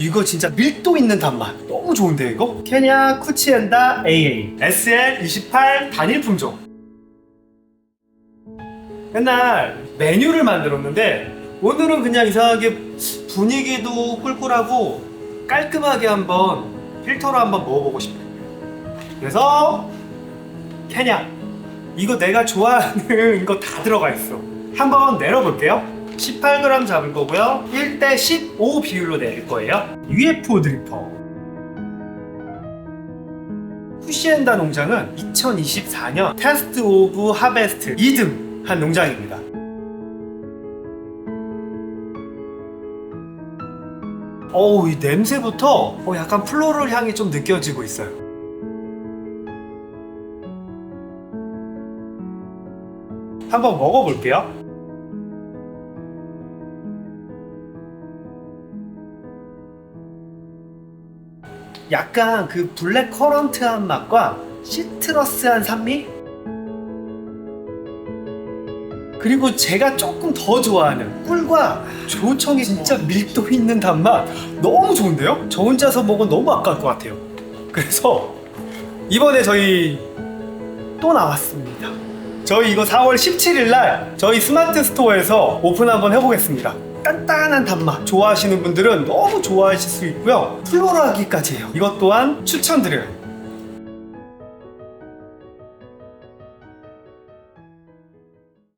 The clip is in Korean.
이거 진짜 밀도 있는 단맛. 너무 좋은데 이거? 케냐 쿠치엔다 AA SL28 단일 품종. 맨날 메뉴를 만들었는데 오늘은 그냥 이상하게 분위기도 꿀꿀하고 깔끔하게 한번 필터로 한번 먹어보고 싶어요 그래서 케냐. 이거 내가 좋아하는 거 다 들어가 있어. 한번 내려볼게요 18g 잡을 거고요. 1대 15 비율로 내릴 거예요. UFO 드리퍼. 푸시엔다 농장은 2024년 테스트 오브 하베스트 2등 한 농장입니다. 어우 이 냄새부터 어, 약간 플로럴 향이 좀 느껴지고 있어요. 한번 먹어볼게요 약간 그 블랙 커런트한 맛과 시트러스한 산미? 그리고 제가 조금 더 좋아하는 꿀과 조청이 진짜 밀도 있는 단맛. 너무 좋은데요? 저 혼자서 먹으면 너무 아까울 것 같아요. 그래서 이번에 저희 또 나왔습니다. 저희 이거 4월 17일 날 저희 스마트 스토어에서 오픈 한번 해보겠습니다 단단한 단맛 좋아하시는 분들은 너무 좋아하실 수 있고요. 플로라기까지 해요. 이것 또한 추천드려요